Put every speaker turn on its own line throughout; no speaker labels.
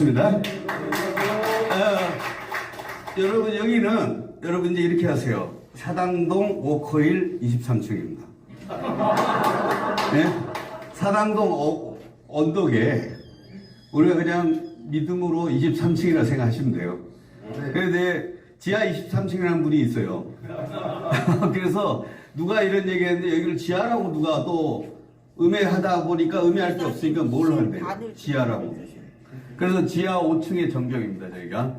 있습니다. 어, 여러분 여기는 여러분 이제 이렇게 하세요. 사당동 오커일 23층입니다. 네? 사당동 어- 언덕에 우리가 그냥 믿음으로 23층이라 생각하시면 돼요. 그런데 지하 23층이라는 분이 있어요. 그래서 누가 이런 얘기 했는데 여기를 지하라고 누가 또 음해하다 보니까 음해할 게 없으니까 뭘 한대요? 지하라고. 그래서 지하 5층의 전경입니다, 저희가.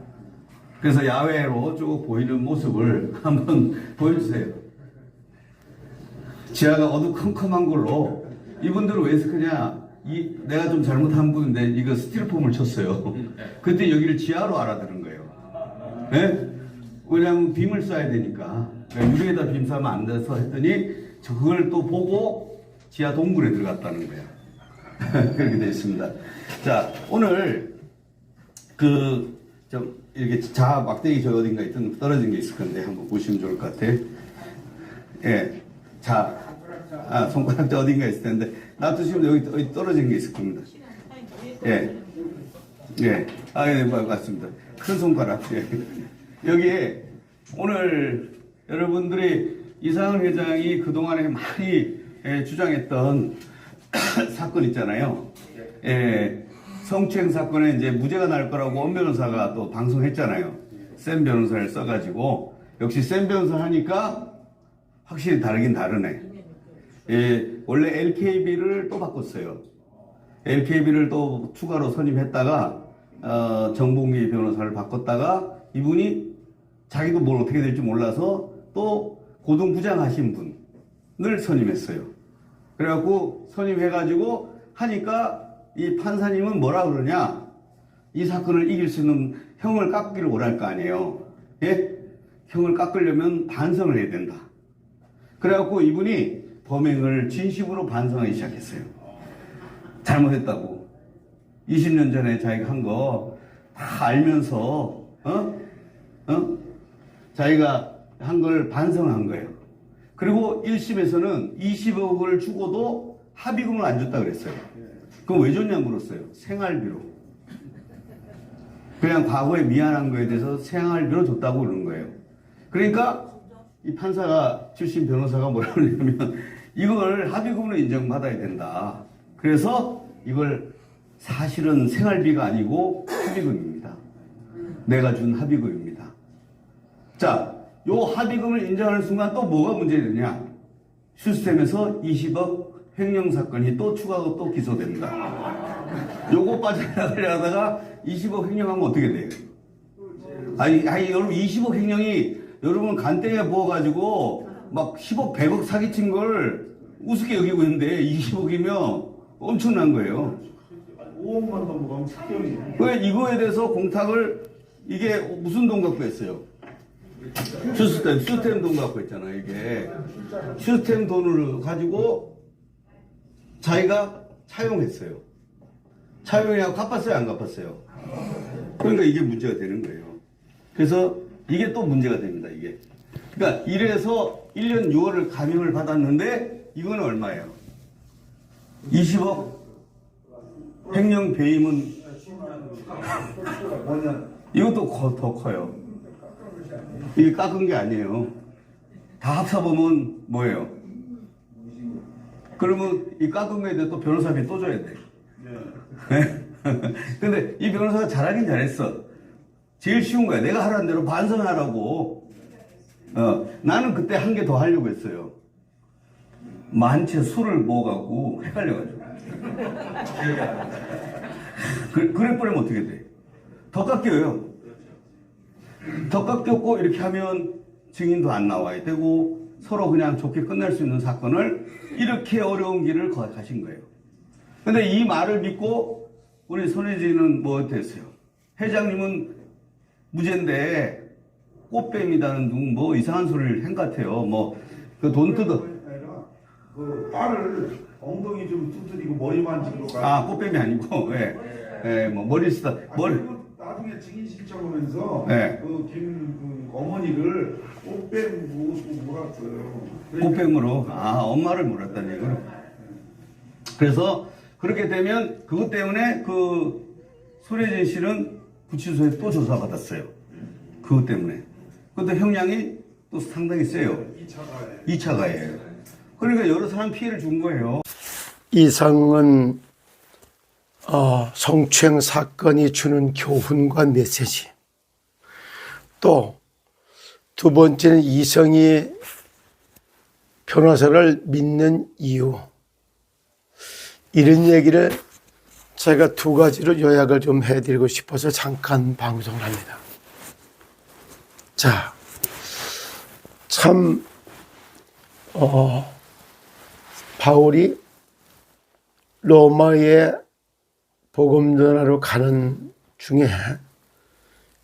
그래서 야외로 쭉 보이는 모습을 한번 보여주세요. 지하가 어두컴컴한 걸로 이분들은 왜 그냐? 이 내가 좀 잘못한 분인데 이거 스티로폼을 쳤어요. 그때 여기를 지하로 알아들은 거예요. 예? 왜냐하면 빔을 쏴야 되니까 그러니까 유리에다 빔 쏴면 안 돼서 했더니 저 그걸 또 보고 지하 동굴에 들어갔다는 거야. 그렇게 되어 있습니다. 자 오늘 그 좀 이렇게 자 막대기 저 어딘가 있던 떨어진 게 있을 건데 한번 보시면 좋을 것 같아. 예, 자, 아 손가락 저 어딘가 있을 텐데 놔두시면 여기, 여기 떨어진 게 있을 겁니다. 예, 예, 아, 예, 뭐, 맞습니다. 큰 손가락. 예. 여기에 오늘 여러분들이 이상은 회장이 그동안에 많이 예, 주장했던 사건 있잖아요. 예, 성추행 사건에 이제 무죄가 날 거라고 엄 변호사가 또 방송했잖아요. 센 변호사를 써가지고 역시 센 변호사 하니까 확실히 다르긴 다르네. 예, 원래 LKB를 또 바꿨어요. LKB를 또 추가로 선임했다가 어, 정봉기 변호사를 바꿨다가 이분이 자기도 뭘 어떻게 될지 몰라서 또 고등부장 하신 분을 선임했어요. 그래갖고 선임해가지고 하니까 이 판사님은 뭐라 그러냐? 이 사건을 이길 수 있는 형을 깎기를 원할 거 아니에요. 예? 형을 깎으려면 반성을 해야 된다. 그래갖고 이분이 범행을 진심으로 반성하기 시작했어요. 잘못했다고. 20년 전에 자기가 한 거 다 알면서, 어? 어? 자기가 한 걸 반성한 거예요. 그리고 1심에서는 20억을 주고도 합의금을 안 줬다 그랬어요. 그럼 왜 줬냐 물었어요. 생활비로. 그냥 과거에 미안한 거에 대해서 생활비로 줬다고 그러는 거예요. 그러니까 이 판사가 출신 변호사가 뭐라 그러냐면 이걸 합의금으로 인정받아야 된다. 그래서 이걸 사실은 생활비가 아니고 합의금입니다. 내가 준 합의금입니다. 자, 요 합의금을 인정하는 순간 또 뭐가 문제되냐? 시스템에서 20억 횡령 사건이 또 추가로 또 기소됩니다. 요거 빠져나가려다가 20억 횡령하면 어떻게 돼요? 아니, 아니, 여러분 20억 횡령이 여러분 간땡이에 부어가지고 막 10억, 100억 사기친 걸 우습게 여기고 있는데 20억이면 엄청난 거예요.
5억만 넘어가면 특별히
왜 이거에 대해서 공탁을 이게 무슨 돈 갖고 했어요? 시스템, 시스템 돈 갖고 했잖아, 이게. 시스템 돈을 가지고 자기가 차용했어요. 차용이하고 갚았어요, 안 갚았어요? 그러니까 이게 문제가 되는 거예요. 그래서 이게 또 문제가 됩니다, 이게. 그러니까 이래서 1년 6월을 감형을 받았는데 이거는 얼마예요? 20억? 횡령 배임은 이것도 거- 더 커요. 이게 깎은 게 아니에요. 다 합사보면 뭐예요? 그러면 이 깎은 거에 대해 또 변호사비 또 줘야 돼. 네? 근데 이 변호사가 잘하긴 잘했어. 제일 쉬운 거야. 내가 하라는 대로 반성하라고. 어, 나는 그때 한 개 더 하려고 했어요. 만체 술을 먹어갖고 헷갈려가지고. 그, 그래 버리면 어떻게 돼? 더 깎여요. 더 깎였고 이렇게 하면 증인도 안 나와야 되고 서로 그냥 좋게 끝날 수 있는 사건을 이렇게 어려운 길을 거- 가신 거예요. 근데 이 말을 믿고 우리 손혜진은 뭐 됐어요? 회장님은 무죄인데 꽃뱀이다는 둥뭐 이상한 소리를 한것 같아요. 뭐 그 돈 뜯어.
그 딸을 엉덩이 좀 두드리고 머리 만지러 가.
아 꽃뱀이 아니고 예. 예, 뭐 머리 쓰다 머리
나중에 증인 신청하면서
네.
그김 그 어머니를 꽃뱀 모고 몰았어요.
꽃뱀으로 아 엄마를 몰았다는 얘기로 그래서 그렇게 되면 그것 때문에 그 손혜진 씨는 구치소에 또 조사받았어요. 그것 때문에. 근데 형량이 또 상당히 세요.
2차가에
2차 가해예요. 그러니까 여러 사람 피해를 준 거예요.
이상은 어, 성추행 사건이 주는 교훈과 메시지. 또 두 번째는 이성이 변호사를 믿는 이유. 이런 얘기를 제가 두 가지로 요약을 좀 해드리고 싶어서 잠깐 방송을 합니다. 자, 참, 어, 바울이 로마에 복음 전하러 가는 중에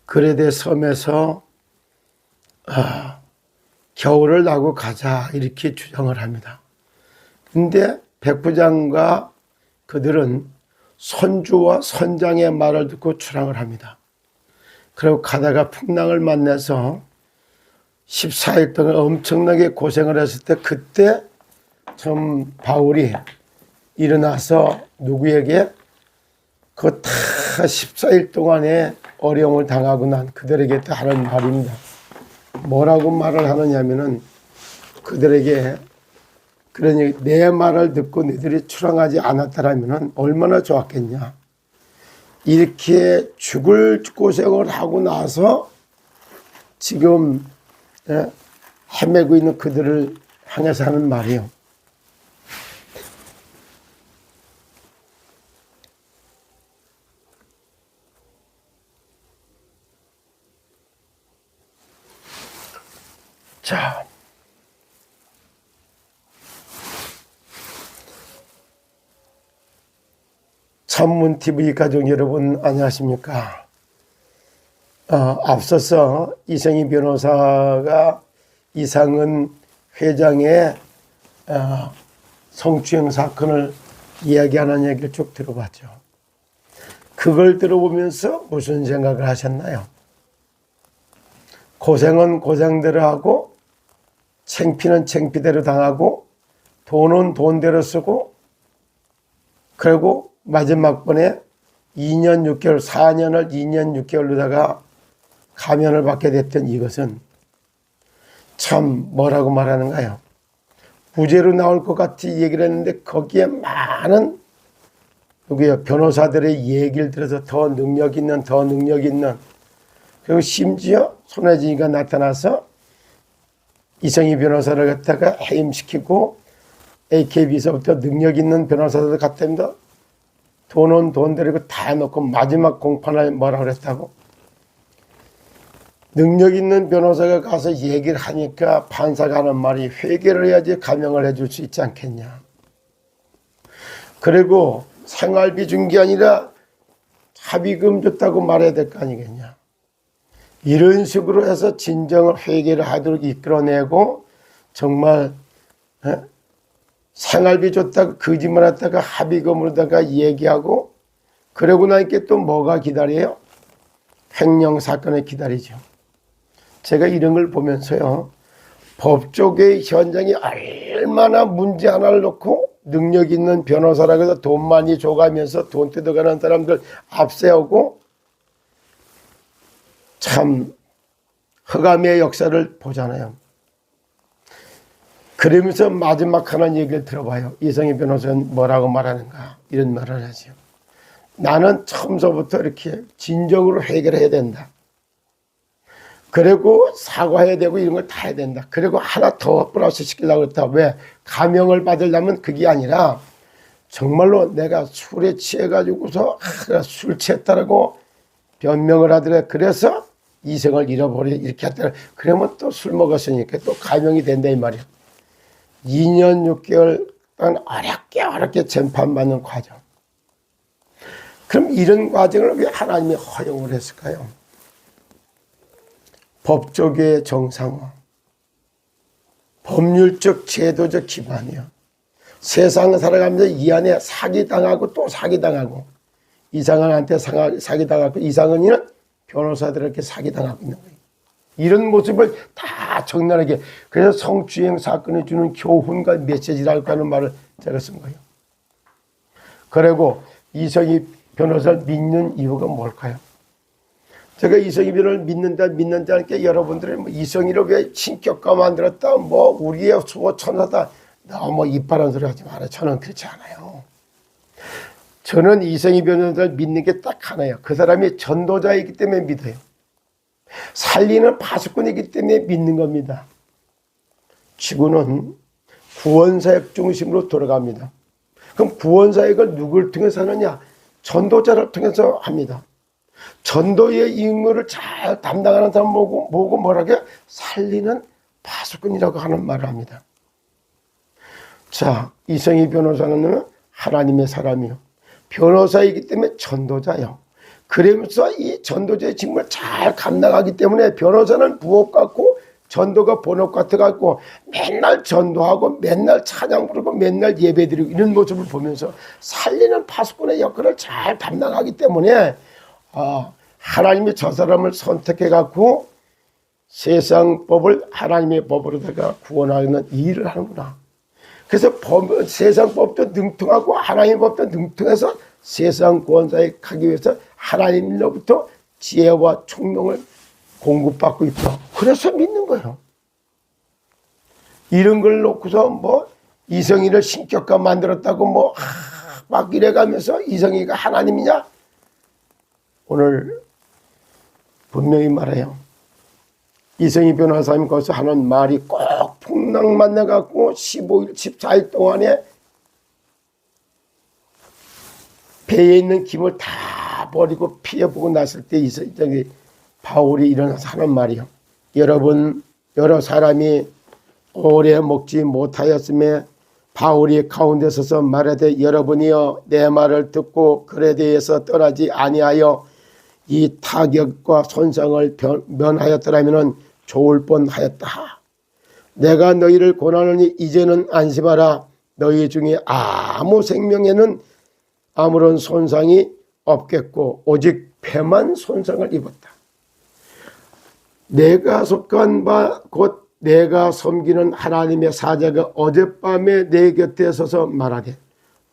그레데 섬에서 아, 겨울을 나고 가자 이렇게 주장을 합니다. 근데 백부장과 그들은 선주와 선장의 말을 듣고 출항을 합니다. 그리고 가다가 풍랑을 만나서 14일 동안 엄청나게 고생을 했을 때 그때 참 바울이 일어나서 누구에게 그다 14일 동안의 어려움을 당하고 난 그들에게 또 하는 말입니다. 뭐라고 말을 하느냐면은 그들에게 그러니 내 말을 듣고 너희들이 출항하지 않았다라면은 얼마나 좋았겠냐. 이렇게 죽을 고생을 하고 나서 지금 예, 헤매고 있는 그들을 향해서 하는 말이에요. 천문 TV 가족 여러분 안녕하십니까? 어, 앞서서 이성희 변호사가 이상은 회장의 어, 성추행 사건을 이야기하는 얘기를 쭉 들어봤죠. 그걸 들어보면서 무슨 생각을 하셨나요? 고생은 고생대로 하고 챙피는 챙피대로 당하고 돈은 돈대로 쓰고 그리고 마지막 번에 2년 6개월 4년을 2년 6개월로다가 가면을 받게 됐던 이것은 참 뭐라고 말하는가요? 무죄로 나올 것 같이 얘기를 했는데 거기에 많은 누구요 변호사들의 얘기를 들어서 더 능력 있는 더 능력 있는 그리고 심지어 손혜진이가 나타나서 이성희 변호사를 갖다가 해임시키고 AKB에서부터 능력 있는 변호사들 갖다입니다. 돈은 돈 데리고 다 해놓고 마지막 공판을 뭐라 그랬다고? 능력 있는 변호사가 가서 얘기를 하니까 판사가 하는 말이 회개를 해야지 감형을 해줄 수 있지 않겠냐. 그리고 생활비 준 게 아니라 합의금 줬다고 말해야 될 거 아니겠냐. 이런 식으로 해서 진정을 회개를 하도록 이끌어내고 정말 에? 생활비 줬다가 거짓말 했다가 합의금으로다가 얘기하고 그러고 나니까 또 뭐가 기다려요? 횡령 사건을 기다리죠. 제가 이런 걸 보면서요. 법조계의 현장이 얼마나 문제 하나를 놓고 능력 있는 변호사라고 해서 돈 많이 줘가면서 돈 뜯어가는 사람들 앞세우고 참 흑암의 역사를 보잖아요. 그러면서 마지막 하는 얘기를 들어봐요. 이성희 변호사는 뭐라고 말하는가 이런 말을 하죠. 나는 처음서부터 이렇게 진정으로 해결해야 된다. 그리고 사과해야 되고 이런 걸 다 해야 된다. 그리고 하나 더 플러스 시키려고 했다. 왜? 감형을 받으려면 그게 아니라 정말로 내가 술에 취해가지고서 아, 술 취했다라고 변명을 하더래. 그래서 이성을 잃어버려 이렇게 했더라. 그러면 또 술 먹었으니까 또 감형이 된다 이 말이야. 2년 6개월 동안 어렵게 어렵게 재판받는 과정. 그럼 이런 과정을 왜 하나님이 허용을 했을까요? 법조계의 정상화, 법률적 제도적 기반이요. 세상을 살아가면서 이 안에 사기당하고 또 사기당하고 이상한한테 사기당하고 이상은이는 변호사들에게 사기당하고 있는 거예요. 이런 모습을 다 적나라하게 그래서 성추행 사건이 주는 교훈과 메시지라고 하는 말을 제가 쓴 거예요. 그리고 이성희 변호사를 믿는 이유가 뭘까요? 제가 이성희 변호사를 믿는다 믿는다 하니까 여러분들이 뭐 이성희를 왜 신격화 만들었다? 뭐 우리의 수호 천사다. 너무 이빨한 소리 하지 마라. 저는 그렇지 않아요. 저는 이성희 변호사를 믿는 게 딱 하나예요. 그 사람이 전도자이기 때문에 믿어요 살리는 파수꾼이기 때문에 믿는 겁니다 지구는 구원사역 중심으로 돌아갑니다 그럼 구원사역을 누구를 통해서 하느냐 전도자를 통해서 합니다 전도의 임무를 잘 담당하는 사람 보고, 보고 뭐라게 살리는 파수꾼이라고 하는 말을 합니다. 자, 이성희 변호사는 하나님의 사람이요. 변호사이기 때문에 전도자요. 그러면서 이 전도자의 직무를 잘 감당하기 때문에 변호사는 부업 같고 전도가 본업 같아 갖고 맨날 전도하고 맨날 찬양 부르고 맨날 예배 드리고 이런 모습을 보면서 살리는 파수꾼의 역할을 잘 담당하기 때문에 아, 하나님이 저 사람을 선택해 갖고 세상 법을 하나님의 법으로다가 구원하는 일을 하는구나. 그래서 법, 세상 법도 능통하고 하나님의 법도 능통해서 세상 구원사에 가기 위해서 하나님로부터 지혜와 총명을 공급받고 있다. 그래서 믿는 거예요. 이런 걸 놓고서 뭐 이성이를 신격화 만들었다고 뭐 막 이래가면서 이성이가 하나님이냐? 오늘 분명히 말해요. 이성희 변호사님 거기서 하는 말이 꼭 풍랑 만나갖고 15일, 14일 동안에 배에 있는 김을 다 버리고 피해보고 났을 때 저기 바울이 일어나서 하는 말이요. 여러분, 여러 사람이 오래 먹지 못하였음에 바울이 가운데 서서 말하되 여러분이여 내 말을 듣고 그에 대해서 떠나지 아니하여 이 타격과 손상을 변- 면하였더라면 좋을 뻔하였다. 내가 너희를 고난하니 이제는 안심하라. 너희 중에 아무 생명에는 아무런 손상이 없겠고 오직 배만 손상을 입었다. 내가 속한 바 곧 내가 섬기는 하나님의 사자가 어젯밤에 내 곁에 서서 말하되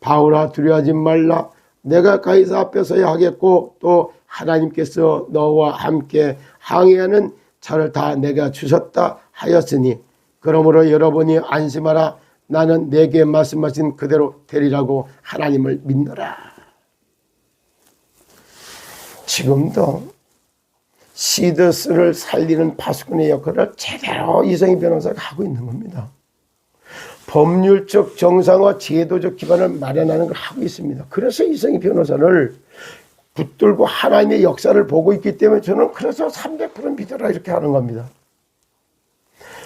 바울아 두려워하지 말라 내가 가이사 앞에 서야 하겠고 또 하나님께서 너와 함께 항해하는 차를 다 내가 주셨다 하였으니 그러므로 여러분이 안심하라 나는 내게 말씀하신 그대로 되리라고 하나님을 믿노라 지금도 시더스를 살리는 파수꾼의 역할을 제대로 이성희 변호사가 하고 있는 겁니다. 법률적 정상화 제도적 기반을 마련하는 걸 하고 있습니다. 그래서 이성희 변호사를 붙들고 하나님의 역사를 보고 있기 때문에 저는 그래서 300% 믿어라 이렇게 하는 겁니다.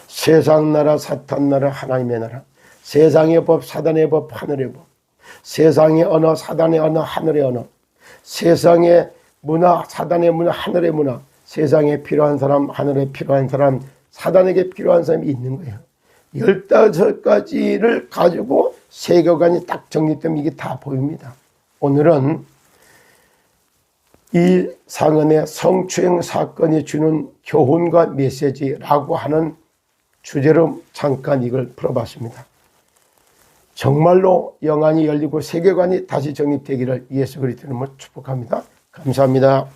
세상 나라, 사탄 나라, 하나님의 나라. 세상의 법, 사단의 법, 하늘의 법. 세상의 언어, 사단의 언어, 하늘의 언어. 세상의 문화, 사단의 문화, 하늘의 문화. 세상에 필요한 사람, 하늘에 필요한 사람, 사단에게 필요한 사람이 있는 거예요. 열다섯 가지를 가지고 세계관이 딱 정립되면 이게 다 보입니다. 오늘은 이 상은의 성추행 사건이 주는 교훈과 메시지라고 하는 주제로 잠깐 이걸 풀어봤습니다. 정말로 영안이 열리고 세계관이 다시 정립되기를 예수 그리스도로 축복합니다. 감사합니다.